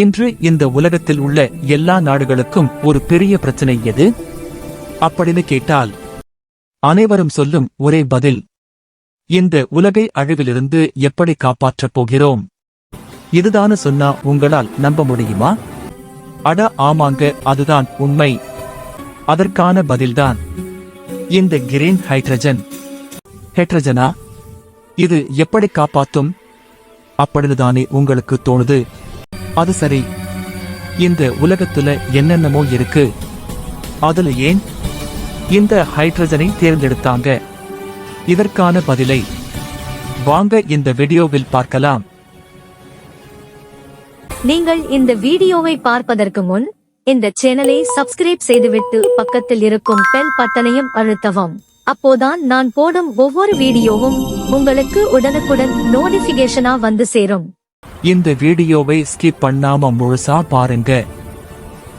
இன்று இந்த உலகத்தில் உள்ள எல்லா நாடுகளுக்கும் ஒரு பெரிய பிரச்சனை எது? அப்படின்னு கேட்டால் அனைவரும் சொல்லும் ஒரே பதில். இந்த உலகை அழிவிலிருந்து எப்படி காப்பாற்றப் போகிறோம்? இதுதானு சொன்னா உங்களால் நம்ப முடியுமா? அட ஆமாங்க அதுதான் உண்மை. அதற்கான பதில்தான். இந்த கிரீன் ஹைட்ரஜன். ஹைட்ரஜனா? இது எப்படி காப்பாத்தும்? அப்படின்னுதானே உங்களுக்கு தோணுது. அது சரி. இந்த உலகத்துல என்னென்னமோ இருக்கு. அதுல ஏன்? இந்த ஹைட்ரஜனை தேர்ந்தெடுத்தாங்க. இதற்கான பதிலை வாங்க இந்த வீடியோவில் பார்க்கலாம். நீங்கள் இந்த வீடியோவை பார்ப்பதற்கு முன் இந்த சேனலை சப்ஸ்கிரைப் செய்துவிட்டு பக்கத்தில் இருக்கும் பெல் பட்டனையும் அழுத்தவும். அப்போதான் நான் போடும் ஒவ்வொரு வீடியோவும் உங்களுக்கு உடனுக்குடன் நோட்டிபிகேஷனா வந்து சேரும். இந்த வீடியோவை ஸ்கிப் பண்ணாம முழுசா பாருங்க.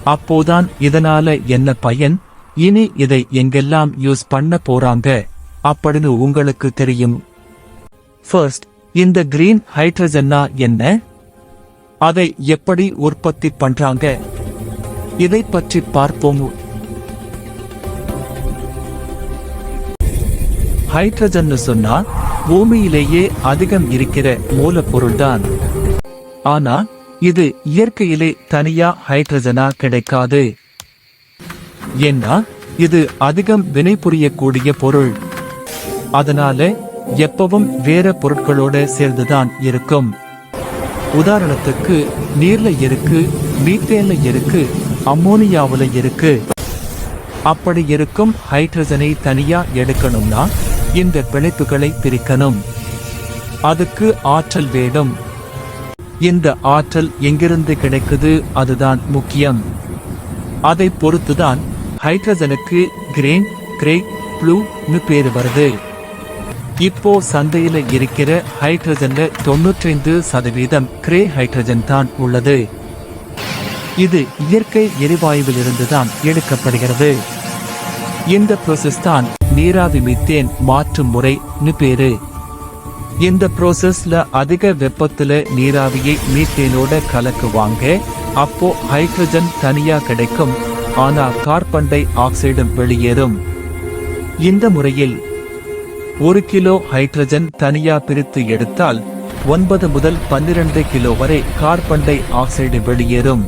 அப்போதான் இதனால என்ன பயன்? இனி இதை எங்கெல்லாம் யூஸ் பண்ண போறாங்க? அப்படின்னு உங்களுக்கு தெரியும். ஃபர்ஸ்ட் இந்த கிரீன் ஹைட்ரஜன்னா என்ன? அதை எப்படி உற்பத்தி பண்றாங்க? இதை பற்றி பார்ப்போம். ஹைட்ரஜன் சொன்னா பூமியிலேயே அதிகம் இருக்கிற மூலப்பொருள்தான். ஆனா இது இயற்கையிலே தனியா ஹைட்ரஜனா கிடைக்காது. ஏன்னா இது அதிகம் வினைபுரியக்கூடிய பொருள். அதனால எப்பவும் வேற பொருட்களோட சேர்ந்துதான் இருக்கும். உதாரணத்துக்கு நீர்ல இருக்கு மீத்தேன்ல இருக்கு அம்மோனியாவில் இருக்கு. அப்படி இருக்கும் ஹைட்ரஜனை தனியா எடுக்கணும்னா இந்த பிழைப்புகளை பிரிக்கணும். அதுக்கு ஆற்றல் வேணும் இந்த ஆற்றல் எங்கிருந்து கிடைக்குது அதுதான் முக்கியம். அதை பொறுத்துதான் ஹைட்ரஜனுக்கு கிரேன் கிரே ப்ளூன்னு பேர் வருது. இப்போ சந்தையில இருக்கிற ஹைட்ரஜன்ல தொண்ணூற்றைந்து சதவீதம் கிரே ஹைட்ரஜன் தான் உள்ளது. இது இயற்கை எரிவாயுவிலிருந்து தான் எடுக்கப்படுகிறது. இந்த ப்ரோசஸ் தான் நீராவி மீத்தேன் மாற்றும் முறைன்னு பேரு. இந்த ப்ரோசஸ்ல அதிக வெப்பத்துல நீராவியை மீத்தேனோட கலக்குவாங்க அப்போ ஹைட்ரஜன் தனியா கிடைக்கும் ஆனா கார்பன் டை ஆக்சைடும் வெளியேறும். இந்த முறையில் ஒரு கிலோ ஹைட்ரஜன் தனியா பிரித்து எடுத்தால் ஒன்பது முதல் பன்னிரண்டு கிலோ வரை கார்பன் டை ஆக்சைடு வெளியேறும்.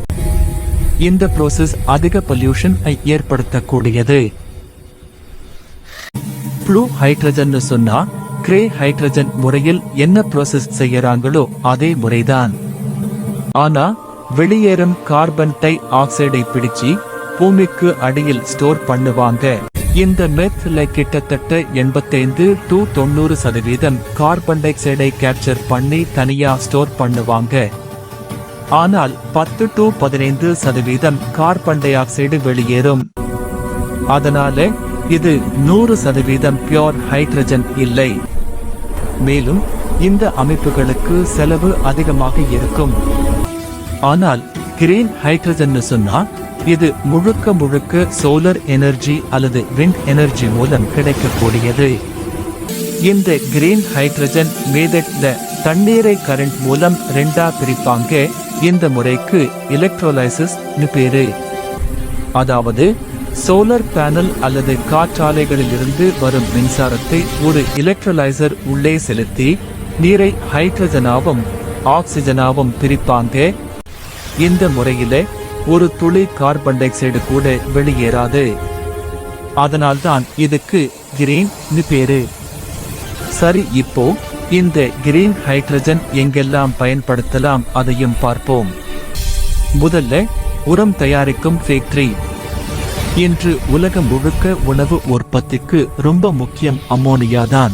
இந்த ப்ரோசஸ் அதிக பொல்யூஷன் ஏற்படுத்தக்கூடியது. ப்ளூ ஹைட்ரஜன் சொன்னா கிரே ஹைட்ரஜன் முறையில் என்ன ப்ரோசஸ் செய்யறாங்களோ அதே முறைதான். ஆனா வெளியேறும் கார்பன் டை ஆக்சைடை பிடிச்சி பூமிக்கு அடியில் ஸ்டோர் பண்ணுவாங்க. இந்த மெத்ல கிட்டத்தட்ட எண்பத்தைந்து டு தொண்ணூறு சதவீதம் கார்பன் டை ஆக்சைடை கேப்சர் பண்ணி தனியா ஸ்டோர் பண்ணுவாங்க. ஆனால் பத்து டு பதினைந்து சதவீதம் கார்பன் டை ஆக்சைடு வெளியேறும். அதனால இது நூறு சதவீதம் பியோர் ஹைட்ரஜன் இல்லை. மேலும் இந்த அமைப்புகளுக்கு செலவு அதிகமாக இருக்கும். ஆனால் கிரீன் ஹைட்ரஜன் சொன்னா இது முழுக்க முழுக்க சோலர் எனர்ஜி அல்லது விண்ட் எனர்ஜி மூலம் கிடைக்கக்கூடியது. இந்த கிரீன் ஹைட்ரஜன் மேதட்ல தண்ணீரை கரண்ட் மூலம் ரெண்டா பிரிப்பாங்க. இந்த முறைக்கு எலக்ட்ரோலைசிஸ் பேரு. அதாவது சோலார் பேனல் அல்லது காற்றாலைகளிலிருந்து வரும் மின்சாரத்தை ஒரு எலக்ட்ரலைசர் உள்ளே செலுத்தி நீரை ஹைட்ரஜனாவும் ஆக்சிஜனாவும் பிரிப்பாங்க. இந்த முறையில ஒரு துளி கார்பன் டை ஆக்சைடு கூட வெளியேறாது. அதனால்தான் இதுக்கு கிரீன் பேரு. சரி இப்போ இந்த கிரீன் ஹைட்ரஜன் எங்கெல்லாம் பயன்படுத்தலாம் அதையும் பார்ப்போம். முதல்ல உரம் தயாரிக்கும் ஃபேக்டரி இன்று உலகம் முழுக்க உணவு உற்பத்திக்கு ரொம்ப முக்கியம் அம்மோனியா தான்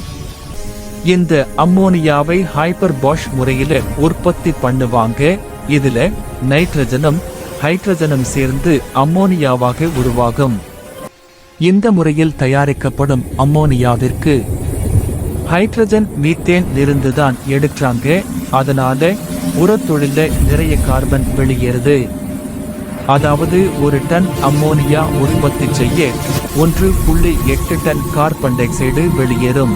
இந்த அம்மோனியாவை ஹைப்பர் பாஷ் முறையில உற்பத்தி பண்ணுவாங்க. இதுல நைட்ரஜனும் ஹைட்ரஜனும் சேர்ந்து அம்மோனியாவாக உருவாகும். இந்த முறையில் தயாரிக்கப்படும் அம்மோனியாவிற்கு ஹைட்ரஜன் மீத்தேன் இருந்துதான் எடுக்கிறாங்க. அதனால உரத்தொழில நிறைய கார்பன் வெளியேறுது. அதாவது ஒரு டன் அம்மோனியா உற்பத்தி செய்ய ஒன்று புள்ளி எட்டு டன் கார்பன் டை ஆக்சைடு வெளியேறும்.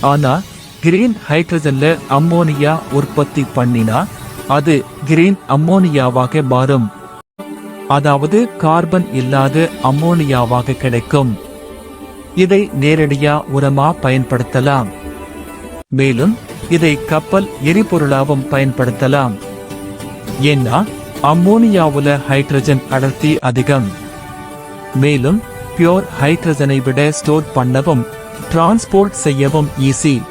ஆனா கிரீன் ஹைட்ரஜன்ல அம்மோனியா உற்பத்தி பண்ணினா அது கிரீன் அம்மோனியாவாக மாறும். அதாவது கார்பன் இல்லாத அம்மோனியாவாக கிடைக்கும். இதை நேரடியா உரமா பயன்படுத்தலாம். மேலும் இதை கப்பல் எரிபொருளாகவும் பயன்படுத்தலாம். ஏன்னா அம்மோனியாவுல ஹைட்ரஜன் அடர்த்தி அதிகம். மேலும் பியோர் ஹைட்ரஜனை விட ஸ்டோர் பண்ணவும் டிரான்ஸ்போர்ட் செய்யவும் ஈஸி.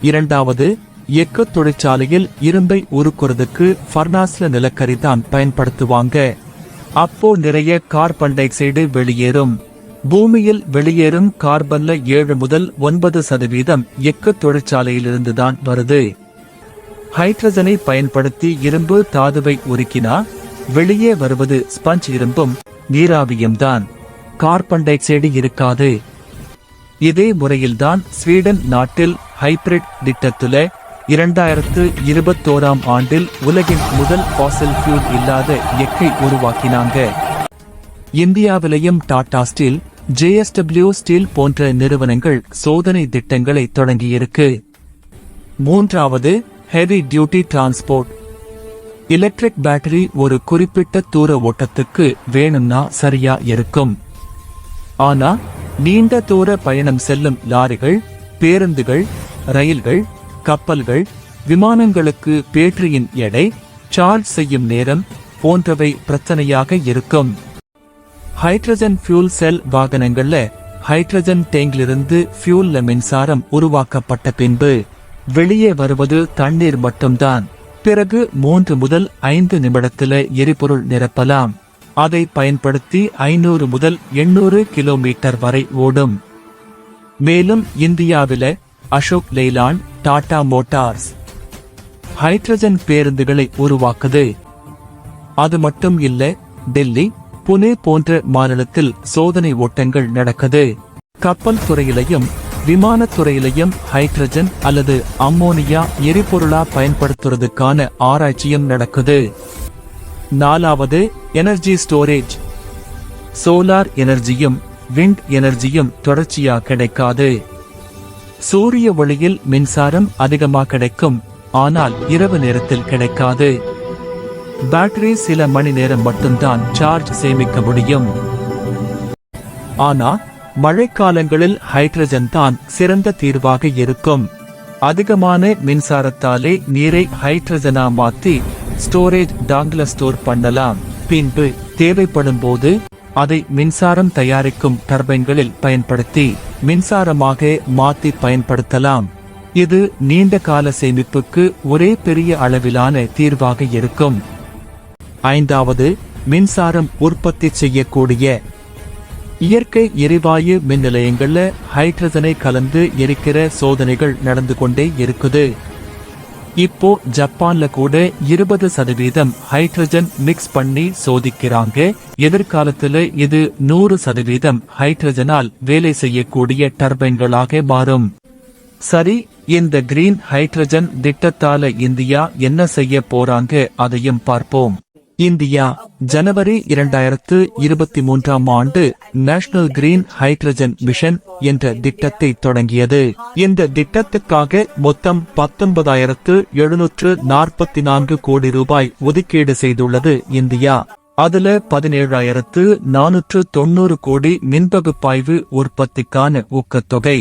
இரண்டாவது எக்கு தொழிற்சாலையில் இரும்பை உருக்குறதுக்கு ஃபர்னாஸ்ல நிலக்கரி தான் பயன்படுத்துவாங்க. அப்போ நிறைய கார்பன் டை ஆக்சைடு வெளியேறும். பூமியில் வெளியேறும் கார்பன்ல ஏழு முதல் ஒன்பது சதவீதம் எக்கு தொழிற்சாலையிலிருந்து தான் வருது. ஹைட்ரஜனை பயன்படுத்தி இரும்பு தாதுவை உருக்கினா வெளியே வருவது ஸ்பஞ்ச் இரும்பும் நீராவியும் தான். கார்பன் டை ஆக்சைடு இருக்காது. இதே முறையில்தான் ஸ்வீடன் நாட்டில் ஹைபிரிட் திட்டத்துல இரண்டாயிரத்து இருபத்தோராம் ஆண்டில் உலகின் முதல் பாசல் ஃபியூல் இல்லாத எக்கை உருவாக்கினாங்க. இந்தியாவிலேயும் டாடா ஸ்டீல் ஜேஎஸ்டபிள்யூ ஸ்டீல் போன்ற நிறுவனங்கள் சோதனை திட்டங்களை தொடங்கியிருக்கு. மூன்றாவது heavy duty transport electric battery ஒரு குறிப்பிட்ட தூர ஓட்டத்துக்கு வேணும்னா சரியா இருக்கும். ஆனா நீண்ட தூர பயணம் செல்லும் லாரிகள் பேருந்துகள் ரயில்கள் கப்பல்கள் விமானங்களுக்கு பேட்டரியின் எடை சார்ஜ் செய்யும் நேரம் போன்றவை பிரச்சனையாக இருக்கும். ஹைட்ரஜன் ஃபியூல் செல் வாகனங்கள்ல ஹைட்ரஜன் டேங்கிலிருந்து ஃபியூல்ல மின்சாரம் உருவாக்கப்பட்ட பின்பு வெளியே வருவது தண்ணீர் மட்டும்தான். பிறகு மூன்று முதல் ஐந்து நிமிடத்தில் எரிபொருள் நிரப்பலாம். அதை பயன்படுத்தி ஐநூறு முதல் எண்ணூறு கிலோமீட்டர் வரை ஓடும். மேலும் இந்தியாவில அசோக் லைலான் டாடா மோட்டார்ஸ் ஹைட்ரஜன் பேருந்துகளை உருவாக்குது. அது மட்டும் இல்ல டெல்லி புனே போன்ற மாநிலத்தில் சோதனை ஓட்டங்கள் நடக்குது. கப்பல் துறையிலையும் விமானத்துறையிலையும் ஹைட்ரஜன் அல்லது அம்மோனியா எரிபொருளா பயன்படுத்துறதுக்கான ஆராய்ச்சியும் நடக்குது. நாலாவது எனர்ஜி ஸ்டோரேஜ் சோலார் எனர்ஜியும் விண்ட் எனர்ஜியும் தொடர்ச்சியா கிடைக்காது. சூரிய ஒளியில் மின்சாரம் அதிகமாக கிடைக்கும் ஆனால் இரவு நேரத்தில் கிடைக்காது. பேட்டரி சில மணி நேரம் மட்டும்தான் சார்ஜ் சேமிக்க முடியும். ஆனா மழைக்காலங்களில் ஹைட்ரஜன் தான் சிறந்த தீர்வாக இருக்கும். அதிகமான மின்சாரத்தாலே நீரை ஹைட்ரஜனா மாற்றி ஸ்டோரேஜ் டாங்ல ஸ்டோர் பண்ணலாம். பின்பு தேவைப்படும் போது அதை மின்சாரம் தயாரிக்கும் டர்பைன்களில் பயன்படுத்தி மின்சாரமாக மாற்றி பயன்படுத்தலாம். இது நீண்ட கால சேமிப்புக்கு ஒரே பெரிய அளவிலான தீர்வாக இருக்கும். ஐந்தாவது மின்சாரம் உற்பத்தி செய்யக்கூடிய இயற்கை எரிவாயு மின் நிலையங்கள்ல ஹைட்ரஜனை கலந்து எரிக்கிற சோதனைகள் நடந்து கொண்டே இருக்குது. இப்போ ஜப்பான்ல கூட இருபது சதவீதம் ஹைட்ரஜன் மிக்ஸ் பண்ணி சோதிக்கிறாங்க. எதிர்காலத்துல இது நூறு சதவீதம் ஹைட்ரஜனால் வேலை செய்யக்கூடிய டர்பைன்களாக மாறும். சரி இந்த கிரீன் ஹைட்ரஜன் திட்டத்தால இந்தியா என்ன செய்ய போறாங்க அதையும் பார்ப்போம். இந்தியா ஜனவரி இரண்டாயிரத்து இருபத்தி மூன்றாம் ஆண்டு நேஷனல் கிரீன் ஹைட்ரஜன் மிஷன் என்ற திட்டத்தை தொடங்கியது. இந்த திட்டத்துக்காக மொத்தம் பத்தொன்பதாயிரத்து எழுநூற்று நாற்பத்தி நான்கு கோடி ரூபாய் ஒதுக்கீடு செய்துள்ளது இந்தியா. அதுல பதினேழாயிரத்து நானூற்று தொண்ணூறு கோடி மின்பகுப்பாய்வு உற்பத்திக்கான ஊக்கத்தொகை.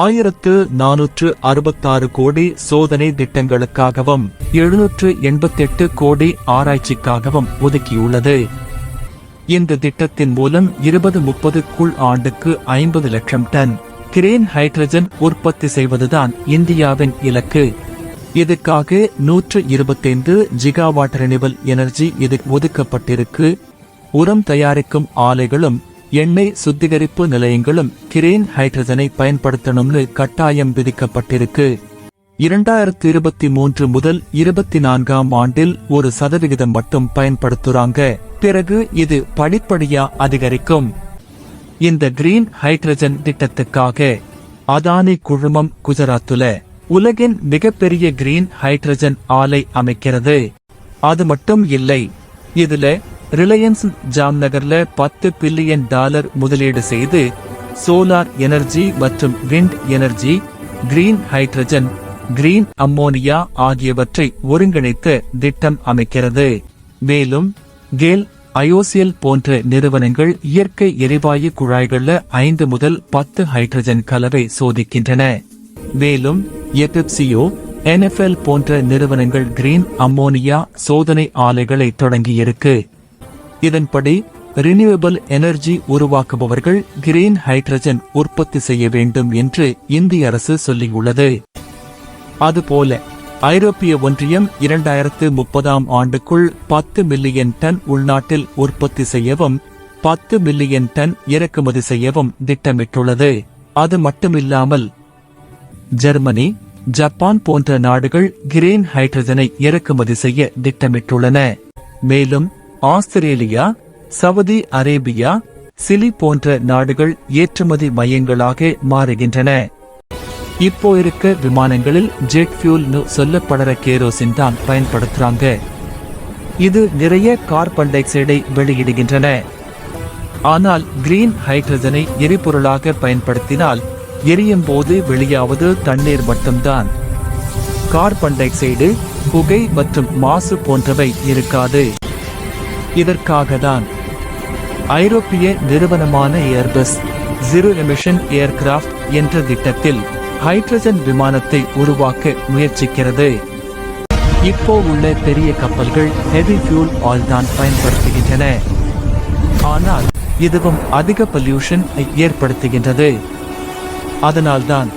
ஆயிரத்து நானூற்று அறுபத்தாறு கோடி சோதனை திட்டங்களுக்காகவும் எழுநூற்று எண்பத்தெட்டு கோடி ஆராய்ச்சிக்காகவும் ஒதுக்கியுள்ளது. இந்த திட்டத்தின் மூலம் இருபது முப்பதுக்குள் ஆண்டுக்கு ஐம்பது லட்சம் டன் கிரேன் ஹைட்ரஜன் உற்பத்தி செய்வதுதான் இந்தியாவின் இலக்கு. இதுக்காக நூற்று இருபத்தைந்து ஜிகாவாட் ரெனிவல் எனர்ஜி இது ஒதுக்கப்பட்டிருக்கு. உரம் தயாரிக்கும் ஆலைகளும் எண்ணெய் சுத்திகரிப்பு நிலையங்களும் கிரீன் ஹைட்ரஜனை பயன்படுத்தணும்னு கட்டாயம் விதிக்கப்பட்டிருக்கு. இரண்டாயிரத்தி இருபத்தி மூன்று முதல் இருபத்தி நான்காம் ஆண்டில் ஒரு சதவிகிதம் மட்டும் பயன்படுத்துறாங்க. பிறகு இது படிப்படியா அதிகரிக்கும். இந்த கிரீன் ஹைட்ரஜன் திட்டத்துக்காக அதானி குழுமம் குஜராத்துல உலகின் மிகப்பெரிய கிரீன் ஹைட்ரஜன் ஆலை அமைக்கிறது. அது மட்டும் இல்லை இதுல ரிலையன்ஸ் ஜாம்நகர்ல பத்து பில்லியன் டாலர் முதலீடு செய்து சோலார் எனர்ஜி மற்றும் wind energy green hydrogen green ammonia ஆகியவற்றை ஒருங்கிணைத்து திட்டம் அமைக்கிறது. மேலும் கேல் அயோசியல் போன்ற நிறுவனங்கள் இயற்கை எரிவாயு குழாய்கள்ல ஐந்து முதல் பத்து ஹைட்ரஜன் கலவை சோதிக்கின்றன. மேலும் எபிப்சியோ என்எஃப்எல் போன்ற நிறுவனங்கள் கிரீன் அம்மோனியா சோதனை ஆலைகளை தொடங்கியிருக்கு. இதன்படி ரினியூவபிள் எனர்ஜி உருவாக்குபவர்கள் கிரீன் ஹைட்ரஜன் உற்பத்தி செய்ய வேண்டும் என்று இந்திய அரசு சொல்லியுள்ளது. அதுபோல ஐரோப்பிய ஒன்றியம் இரண்டாயிரத்து முப்பதாம் ஆண்டுக்குள் பத்து மில்லியன் டன் உள்நாட்டில் உற்பத்தி செய்யவும் பத்து மில்லியன் டன் இறக்குமதி செய்யவும் திட்டமிட்டுள்ளது. அது மட்டுமில்லாமல் ஜெர்மனி ஜப்பான் போன்ற நாடுகள் கிரீன் ஹைட்ரஜனை இறக்குமதி செய்ய திட்டமிட்டுள்ளன. மேலும் ஆஸ்திரேலியா சவுதி அரேபியா சிலி போன்ற நாடுகள் ஏற்றுமதி மையங்களாக மாறுகின்றன. இப்போ இருக்க விமானங்களில் ஜெட் ஃபியூல்னு சொல்லப்படுற கேரோசின் தான் பயன்படுத்துறாங்க. இது நிறைய கார்பன் டை ஆக்சைடை வெளியிடுகின்றன. ஆனால் கிரீன் ஹைட்ரஜனை எரிபொருளாக பயன்படுத்தினால் எரியும் போது வெளியாவது தண்ணீர் மட்டும்தான். கார்பன் டை ஆக்சைடு புகை மற்றும் மாசு போன்றவை இருக்காது. இதற்காக தான் ஐரோப்பிய நிறுவனமான ஏர்பஸ் ஜீரோ எமிஷன் ஏர்கிராஃப்ட் என்ற திட்டத்தில் ஹைட்ரஜன் விமானத்தை உருவாக்க முயற்சிக்கிறது. இப்போ உள்ள பெரிய கப்பல்கள் ஹெவி ஃபியூல் ஆயில் தான் பயன்படுத்துகின்றன. ஆனால் இதுவும் அதிக பொல்யூஷன் ஏற்படுத்துகின்றது. அதனால்தான்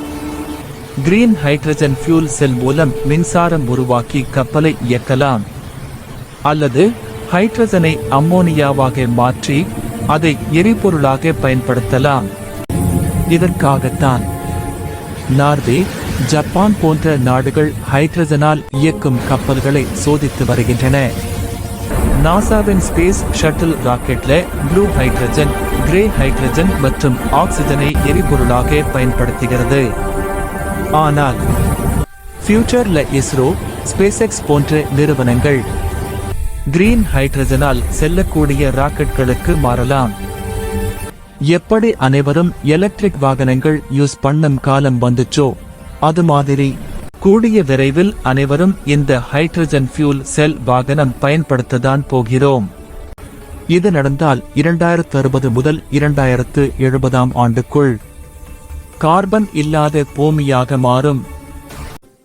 கிரீன் ஹைட்ரஜன் ஃபியூல் செல் மூலம் மின்சாரம் உருவாக்கி கப்பலை இயக்கலாம். அல்லது ஹைட்ரஜனை அம்மோனியாவாக மாற்றி அதை எரிபொருளாக பயன்படுத்தலாம். இதற்காகத்தான் நார்வே ஜப்பான் போன்ற நாடுகள் ஹைட்ரஜனால் இயக்கும் கப்பல்களை சோதித்து வருகின்றன. நாசாவின் ஸ்பேஸ் ஷட்டில் ராக்கெட்ல ப்ளூ ஹைட்ரஜன் கிரே ஹைட்ரஜன் மற்றும் ஆக்சிஜனை எரிபொருளாக பயன்படுத்துகிறது. ஆனால் ஃபியூச்சர்ல இஸ்ரோ ஸ்பேஸ்எக்ஸ் போன்ற நிறுவனங்கள் கிரீன் ஹைட்ரஜனால் செல்லக்கூடிய ராக்கெட்களுக்கு மாறலாம். எப்படி அனைவரும் எலக்ட்ரிக் வாகனங்கள் யூஸ் பண்ணும் காலம் வந்துச்சோ அது மாதிரி. கூடிய விரைவில் அனைவரும் இந்த ஹைட்ரஜன் ஃபியூல் செல் வாகனம் பயன்படுத்ததான் போகிறோம். இது நடந்தால் இரண்டாயிரத்து அறுபது முதல் இரண்டாயிரத்து எழுபதாம் ஆண்டுக்குள் கார்பன் இல்லாத பூமியாக மாறும்.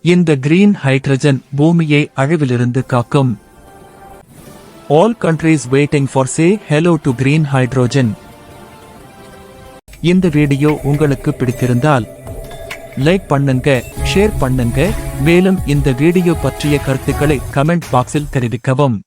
இந்த கிரீன் ஹைட்ரஜன் பூமியை அழிவிலிருந்து காக்கும். All countries waiting for say hello to green hydrogen. இந்த வீடியோ உங்களுக்கு பிடித்திருந்தால் லைக் பண்ணுங்க ஷேர் பண்ணுங்க. மேலும் இந்த வீடியோ பற்றிய கருத்துக்களை கமெண்ட் பாக்ஸில் தெரிவிக்கவும்.